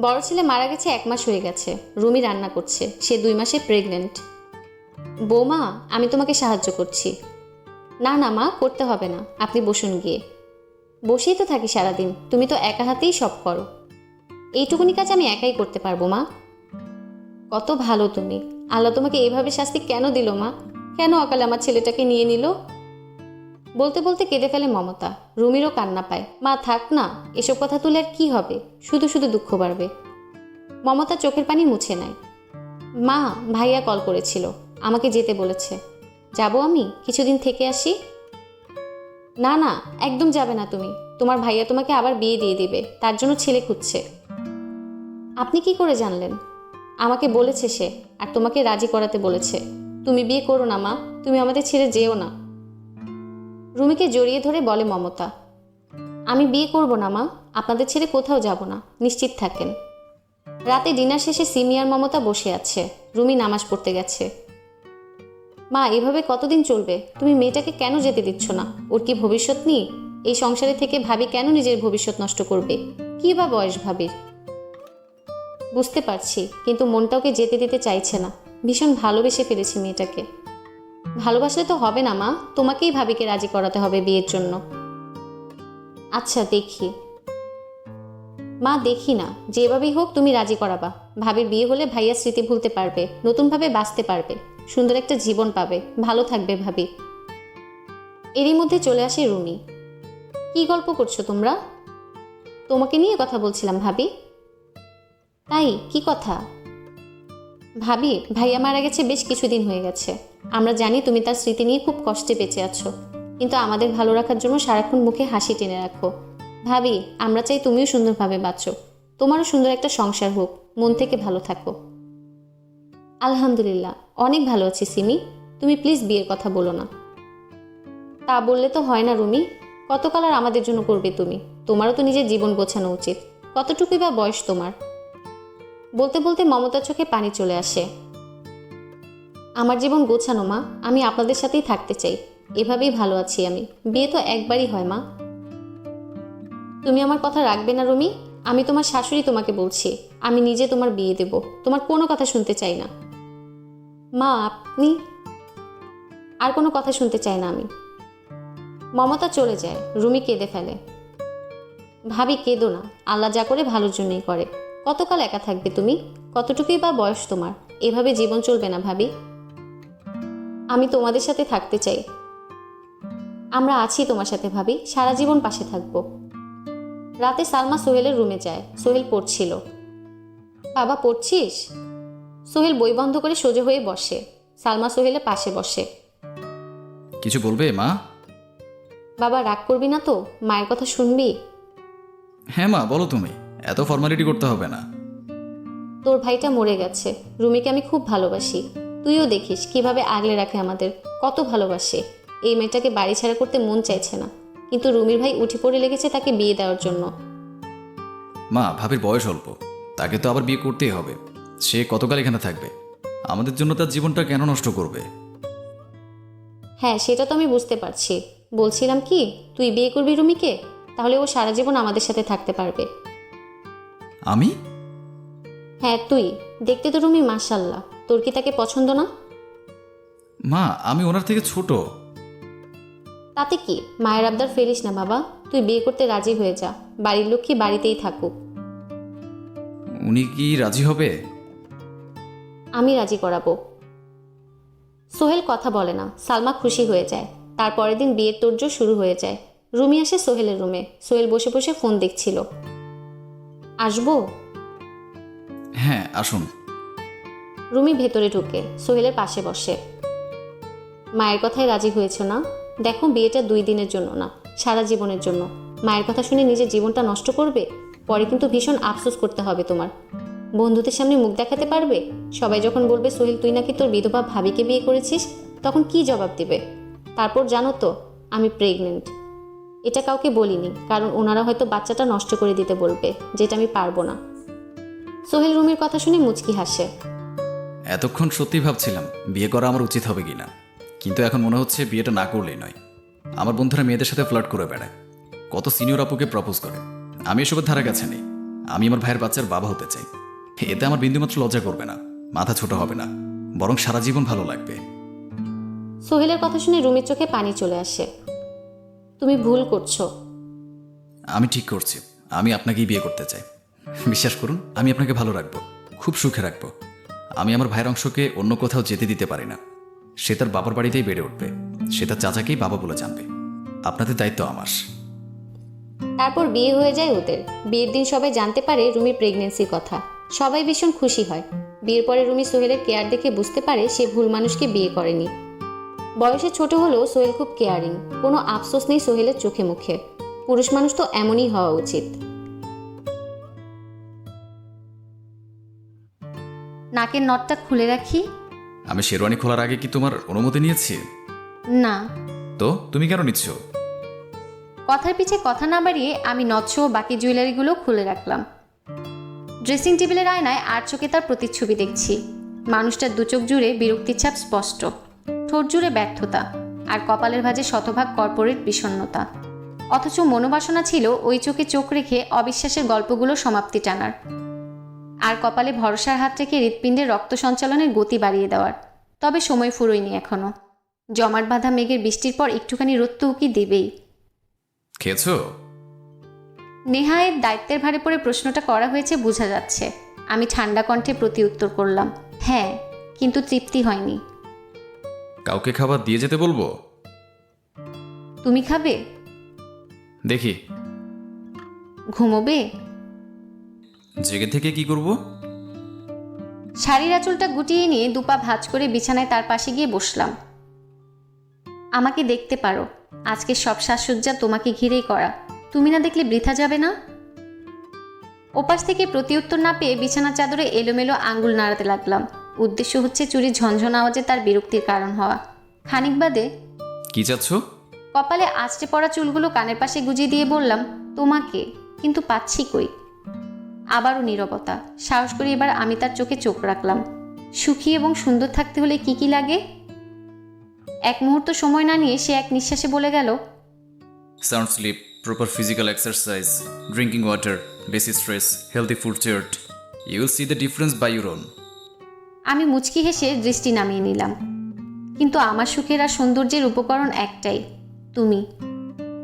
বড় ছেলে মারা গেছে এক মাস হয়ে গেছে। রুমি রান্না করছে। সে দুই মাসে প্রেগনেন্ট বৌমা, আমি তোমাকে সাহায্য করছি। না না, মা, করতে হবে না। আপনি বসুন গিয়ে। বসেই তো থাকি সারাদিন। তুমি তো একা হাতেই সব করো। এইটুকুনি কাজ আমি একাই করতে পারব, মা। কত ভালো তুমি। আল্লাহ তোমাকে এইভাবে শাস্তি কেন দিল, মা? কেন অকালে আমার ছেলেটাকে নিয়ে নিল? বলতে বলতে কেঁদে ফেলে মমতা। রুমিরও কান্না পায়। মা, থাক না, এসব কথা তুলে আর কী হবে? শুধু শুধু দুঃখ বাড়বে। মমতা চোখের পানি মুছে নেয়। মা, ভাইয়া কল করেছিল। আমাকে যেতে বলেছে। যাব আমি? কিছুদিন থেকে আসি? না না, একদম যাবে না তুমি। তোমার ভাইয়া তোমাকে আবার বিয়ে দিয়ে দিবে। তার জন্য ছেলে খুঁজছে। আপনি কি করে জানলেন? আমাকে বলেছে সে, আর তোমাকে রাজি করাতে বলেছে। তুমি বিয়ে করো না, মা। তুমি আমাদের ছেড়ে যেও না। রুমিকে জড়িয়ে ধরে বলে, মমতা, আমি বিয়ে করব না, মা। আপনাদের ছেড়ে কোথাও যাব না। নিশ্চিত থাকেন। রাতে ডিনার শেষে সিমিয়ার মমতা বসে আছে। রুমি নামাজ পড়তে গেছে। মা, এভাবে কতদিন চলবে? তুমি মেয়েটাকে কেন যেতে দিচ্ছ না? ওর কি ভবিষ্যৎ নেই? এই সংসারে থেকে ভাবি কেন নিজের ভবিষ্যৎ নষ্ট করবে? কী বা বয়স ভাবির? বুঝতে পারছি, কিন্তু মনটা ওকে যেতে দিতে চাইছে না। ভীষণ ভালোবেসে ফেলেছি মেয়েটাকে। ভালোবাসলে তো হবে না, মা। তোমাকেই ভাবিকে রাজি করাতে হবে বিয়ের জন্য। আচ্ছা দেখি। মা, দেখি না। যেভাবেই হোক, তুমি রাজি করাবা। ভাবির বিয়ে হলে ভাইয়া স্মৃতি ভুলতে পারবে, নতুনভাবে বাঁচতে পারবে। সুন্দর একটা জীবন পাবে। ভালো থাকবে ভাবি। এরই মধ্যে চলে আসে রুমি। কি গল্প করছ তোমরা? তোমাকে নিয়ে কথা বলছিলাম, ভাবি। তাই, কি কথা? ভাবি, ভাইয়া মারা গেছে বেশ কিছুদিন হয়ে গেছে। আমরা জানি তুমি তার স্মৃতি নিয়ে খুব কষ্টে বেঁচে আছো। কিন্তু আমাদের ভালো রাখার জন্য সারাক্ষণ মুখে হাসি টেনে রাখো। ভাবি, আমরা চাই তুমিও সুন্দরভাবে বাঁচো। তোমারও সুন্দর একটা সংসার হোক। মন থেকে ভালো থাকো। আলহামদুলিল্লাহ, অনেক ভালো আছি সিমি। তুমি প্লিজ বিয়ের কথা বলো না। তা বললে তো হয় না রুমি। কতকাল আর আমাদের জন্য করবে তুমি? তোমারও তো নিজের জীবন গোছানো উচিত। কতটুকুই বা বয়স তোমার? বলতে বলতে মমতার চোখে পানি চলে আসে। আমার জীবন গোছানো, মা। আমি আপনাদের সাথেই থাকতে চাই। এভাবেই ভালো আছি আমি। বিয়ে তো একবারই হয়, মা। তুমি আমার কথা রাখবে না, রুমি? আমি তোমার শাশুড়ি তোমাকে বলছি। আমি নিজে তোমার বিয়ে দেব। তোমার কোনো কথা শুনতে চাই না। মা, আপনি? আর কোনো কথা শুনতে চাই না আমি। মমতা চলে যায়। রুমি কেঁদে ফেলে। ভাবি, কেঁদো না। আল্লাহ যা করে, ভালোর জন্যই করে। কতকাল একা থাকবে তুমি? কতটুকুই বা বয়স তোমার? এভাবে জীবন চলবে না, ভাবি। আমি তোমাদের সাথে থাকতে চাই। আমরা আছি তোমার সাথে ভাবি সারা জীবন পাশে থাকব। রাতে সালমা সোহেলের রুমে যায় সোহেল পড়ছিল। বাবা পড়ছিস? সোহেল বই বন্ধ করে সোজা হয়ে বসে। সালমা সোহেলের পাশে বসে। কিছু বলবে মা? বাবা রাগ করবি না তো? মায়ের কথা শুনবি? হ্যাঁ মা বলো তুমি। এত ফর্মালিটি করতে হবে না। তোর ভাইটা মরে গেছে। রুমিকে আমি খুব ভালোবাসি। তুইও দেখিস কীভাবে আগলে রাখে আমাদের। কত ভালোবাসে। এই মেয়েটাকে বাড়ি ছাড়া করতে মন চাইছে না। কিন্তু রুমির ভাই উঠে পড়ে লেগেছে তাকে বিয়ে দেওয়ার জন্য। মা ভাবির বয়স অল্প। তাকে তো আবার বিয়ে করতেই হবে। সে কতকাল এখানে থাকবে? আমাদের জন্য তার জীবনটা কেন নষ্ট করবে? হ্যাঁ সেটা তো আমি বুঝতে পারছি। বলছিলাম কি তুই বিয়ে করবি রুমিকে? তাহলে ও সারা জীবন আমাদের সাথে থাকতে পারবে। আমি? হ্যাঁ তুই। দেখতে তো রুমি মাশাল্লাহ তোর কি তাকে পছন্দ না? মা আমি ওনার থেকে ছোট। তাতে কি? মায়ের আবদার ফেলিস না বাবা। তুই বিয়ে করতে রাজি হয়ে যা। বাড়ির লক্ষ্মী বাড়িতেই থাকুক। উনি কি রাজি হবে? আমি রাজি করাবো। সোহেল কথা বলে না। সালমা খুশি হয়ে যায়। তার পরের দিন বিয়ের তোড়জোড় শুরু হয়ে যায়। রুমি আসে সোহেলের রুমে। সোহেল বসে বসে ফোন দেখছিল। আসব? হ্যাঁ আসুন। রুমি ভেতরে ঢুকে, সোহেলের পাশে বসে। মায়ের কথায় রাজি হয়েছ না? দেখো বিয়েটা দুই দিনের জন্য না, সারা জীবনের জন্য। মায়ের কথা শুনে নিজের জীবনটা নষ্ট করবে? পরে কিন্তু ভীষণ আফসোস করতে হবে তোমার। বন্ধুদের সামনে মুখ দেখাতে পারবে? সবাই যখন বলবে, সোহেল, তুই নাকি তোর বিধবা ভাবিকে বিয়ে করেছিস? তখন কি জবাব দিবে? তারপর জানো তো, আমি প্রেগনেন্ট এটা কাউকে বলিনি, কারণ ওনারা হয়তো বাচ্চাটা নষ্ট করে দিতে বলবে, যেটা আমি পারব না। সোহেল রুমির কথা শুনে মুচকি হাসে। এতক্ষণ সত্যি ভাবছিলাম বিয়ে করা আমার উচিত হবে কিনা। কিন্তু এখন মনে হচ্ছে বিয়েটা না করলেই নয়। আমার বন্ধুরা মেয়েদের সাথে ফ্লার্ট করে বেড়ায়। কত সিনিয়র আপুকে প্রপোজ করে। আমি এসবের ধারা কাছে নেই। আমি আমার ভাইয়ের বাচ্চার বাবা হতে চাই। এতে আমার বিন্দুমাত্র লজ্জা করবে না। মাথা ছোট হবে না। বরং সারা জীবন ভালো লাগবে। সোহেলের কথা শুনে রুমির চোখে পানি চলে আসে। তুমি ভুল করছ। আমি ঠিক করছি। আমি আপনাকেই বিয়ে করতে চাই। বিশ্বাস করুন আমি আপনাকে ভালো রাখব। খুব সুখে রাখব। আমি আমার ভাইয়ের অংশকে অন্য কোথাও যেতে দিতে পারি না। সে তার বাবার বাড়িতেই বেড়ে উঠবে। সে তার চাচাকেই বাবা বলে জানবে। আপনাদের দায়িত্ব আমার। তারপর বিয়ে হয়ে যায় ওদের। বিয়ের দিন সবাই জানতে পারে রুমির প্রেগনেন্সির কথা। সবাই ভীষণ খুশি হয়। বিয়ের পরে রুমি সোহেলের কেয়ার দেখে বুঝতে পারে সে ভুল মানুষকে বিয়ে করেনি। বয়সে ছোট হলেও সোহেল খুব কেয়ারিং কোনো আফসোস নেই সোহেলের চোখে মুখে। পুরুষ মানুষ তো এমনই হওয়া উচিত। নাকের নটটা খুলে রাখি। আমি শেরওয়ানি খোলার আগে কি তোমার অনুমতি নিয়েছি? না। তো তুমি কেন নিচ্ছ? কথার পিছে কথা না বাড়িয়ে আমি ও বাকি জুয়েলারিগুলো খুলে রাখলাম। ড্রেসিং টেবিলের আয়নায় আর চোখে তার প্রতিচ্ছবি দেখছি। মানুষটার দুচোখ জুড়ে বিরক্তির ছাপ স্পষ্ট। ঠোঁট জুড়ে ব্যর্থতা। আর কপালের ভাঁজে শতভাগ কর্পোরেট বিষণ্ণতা। অথচ মনোবাসনা ছিল ওই চোখে চোখ রেখে অবিশ্বাসের গল্পগুলো সমাপ্তি টানার। আর কপালে ভরসার হাত রেখে হৃৎপিণ্ডের রক্ত সঞ্চালনের গতি বাড়িয়ে দেওয়ার। তবে সময় ফুরোয়নি এখনও। জমাট বাঁধা মেঘের বৃষ্টির পর একটুখানি রোদ তো উকি দেবেই। খেয়েছো? নেহায়ের দায়িত্বের ভারে পড়ে প্রশ্নটা করা হয়েছে বোঝা যাচ্ছে। আমি ঠান্ডা কণ্ঠে প্রতি উত্তর করলাম হ্যাঁ কিন্তু তৃপ্তি হয়নি। কাউকে খাবার দিয়ে যেতে বলব? তুমি খাবে? দেখি। ঘুমোবে? জেগে থেকে কি করব? শাড়ির আঁচলটা গুটিয়ে নিয়ে দুপা ভাঁজ করে বিছানায় তার পাশে গিয়ে বসলাম। আমাকে দেখতে পারো আজকে সব সাজসজ্জা তোমাকে ঘিরেই করা। তুমি না দেখলে বৃথা যাবে না? ওপাশ থেকে প্রতিউত্তর না পেয়ে বিছানার চাদরে এলোমেলো আঙ্গুল নাড়াতে লাগলাম। উদ্দেশ্য হচ্ছে চুরি ঝনঝন আওয়াজে তার বিরক্তির কারণ হওয়া। খানিক বাদে কি চাচ্ছ? কপালে আঁচড়ে পড়া চুলগুলো কানের পাশে গুজিয়ে দিয়ে বললাম তোমাকে কিন্তু পাচ্ছি কই? আবারও নীরবতা। সাহস করে এবার আমি তার চোখে চোখ রাখলাম। সুখী এবং সুন্দর থাকতে হলে কি কি লাগে? এক মুহূর্ত সময় না নিয়ে সে এক নিঃশ্বাসে বলে গেল sound sleep proper physical exercise drinking water বেসি stress healthy food chart you see the difference by your own আমি মুচকি হেসে দৃষ্টি নামিয়ে নিলাম। কিন্তু আমার সুখের আর সৌন্দর্যের উপকরণ একটাই তুমি।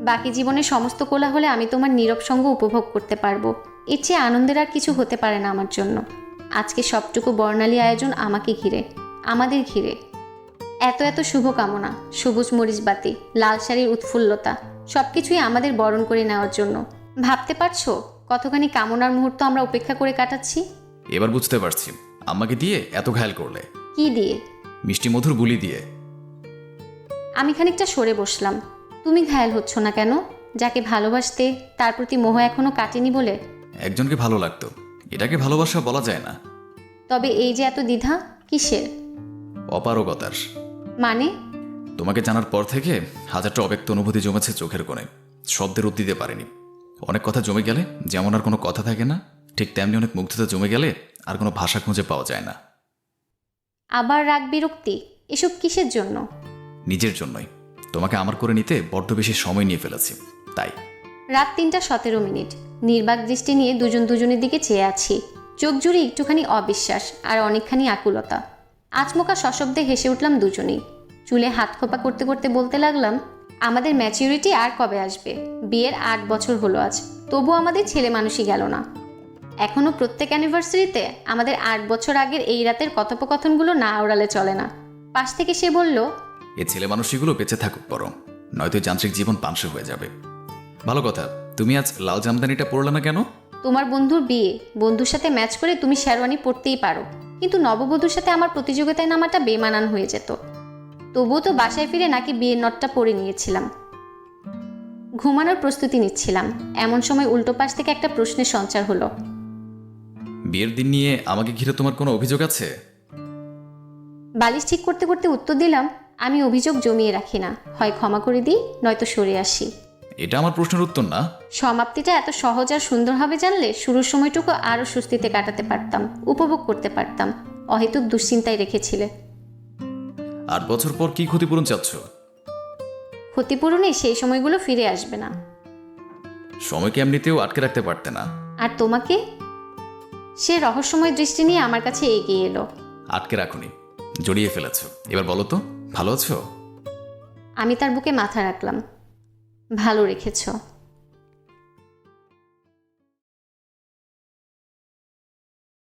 বাকি জীবনের সমস্ত কোলাহলে আমি তোমার নীরব সঙ্গ উপভোগ করতে পারব। এর চেয়ে আনন্দের আর কিছু হতে পারে না আমার জন্য। আজকে সবটুকু বর্ণালী আয়োজন আমাকে ঘিরে আমাদের ঘিরে। এত এত শুভকামনা সবুজ মরিচ বাতি লাল শাড়ির উৎফুল্লতা সব কিছুই আমাদের বরণ করে নেওয়ার জন্য। ভাবতে পারছ কতখানি কামনার মুহূর্ত আমরা উপেক্ষা করে কাটাচ্ছি? এবার বুঝতে পারছি। আমাকে দিয়ে এত ঘায়াল করলে? কি দিয়ে? মিষ্টি মধুর বুলি দিয়ে। আমি খানিকটা সরে বসলাম। তুমি ঘায়াল হচ্ছ না কেন? যাকে ভালোবাসতে তার প্রতি মোহ এখনও কাটেনি বলে? একজনকে ভালো লাগতো। এটাকে ভালোবাসা বলা যায় না। তবে এই যে এত দ্বিধা কিসের? অপারগতার। মানে? তোমাকে জানার পর থেকে হাজারটা অব্যক্ত অনুভূতি জমেছে চোখের কোণে। শব্দের রূপ দিতে পারিনি। অনেক কথা জমে গেলে যেমন আর কোনো কথা থাকে না ঠিক তেমনি অনেক মুগ্ধতা জমে গেলে আর কোনো ভাষা খুঁজে পাওয়া যায় না। আবার রাগ বিরক্তি? এসব কিসের জন্য? নিজের জন্যই। তোমাকে আমার করে নিতে বড্ড বেশি সময় নিয়ে ফেলেছি, তাই। রাত তিনটা সতেরো মিনিট। নির্বাক দৃষ্টি নিয়ে দুজন দুজনের দিকে চেয়ে আছি। চোখ জুড়ে একটুখানি অবিশ্বাস আর অনেকখানি আকুলতা। আচমকা সশব্দে হেসে উঠলাম দুজনেই। চুলে হাত খোপা করতে করতে বলতে লাগলাম, আমাদের ম্যাচিউরিটি আর কবে আসবে? বিয়ের আট বছর হলো আজ। তবু আমাদের ছেলে মানুষই গেল না। এখনও প্রত্যেক অ্যানিভার্সারিতে আমাদের আট বছর আগের এই রাতের কথোপকথনগুলো না ওড়ালে চলে না। পাশ থেকে সে বলল এ ছেলে মানুষগুলো বেঁচে থাকুক বরং নয়তো যান্ত্রিক জীবন পাংশে হয়ে যাবে। ভালো কথা তুমি আজ লাল জামদানিটা পরলে না কেন? তোমার বন্ধুর বিয়ে বন্ধুর সাথে ম্যাচ করে তুমি শেরওয়ানি পরতেই পারো। কিন্তু নববধূর সাথে আমার প্রতিযোগিতায় নামাটা বেমানান হয়ে যেত। তবুও তো বাসায় ফিরে নাকি বিয়ের নটটা পরে নিয়েছিলাম। ঘুমানোর প্রস্তুতি নিচ্ছিলাম। এমন সময় উল্টো পাশ থেকে একটা প্রশ্নের সঞ্চার হলো। বিয়ের দিন নিয়ে আমাকে ঘিরে তোমার কোনো অভিযোগ আছে? বালিশ ঠিক করতে করতে উত্তর দিলাম আমি অভিযোগ জমিয়ে রাখি না। হয় ক্ষমা করে দিই নয়তো সরে আসি। এটা আমার প্রশ্নের উত্তর না। সমাপ্তিটা এত সহজ আর সুন্দর হবে জানলে শুরুর সময়টুকু আরও স্বস্তিতে কাটাতে পারতাম উপভোগ করতে পারতাম। অহেতুক দুশ্চিন্তায় রেখেছিলে। আট বছর পর কি ক্ষতিপূরণ চাচ্ছ? ক্ষতিপূরণে সেই সময়গুলো ফিরে আসবে না। সময়কে এমনিতেও আটকে রাখতে পারতে না? আর তোমাকে? সে রহস্যময় দৃষ্টি নিয়ে আমার কাছে এগিয়ে এলো। আটকে রাখুনি জড়িয়ে ফেলেছ। এবার বলো তো ভালো আছো? আমি তার বুকে মাথা রাখলাম। ভালো রেখেছো।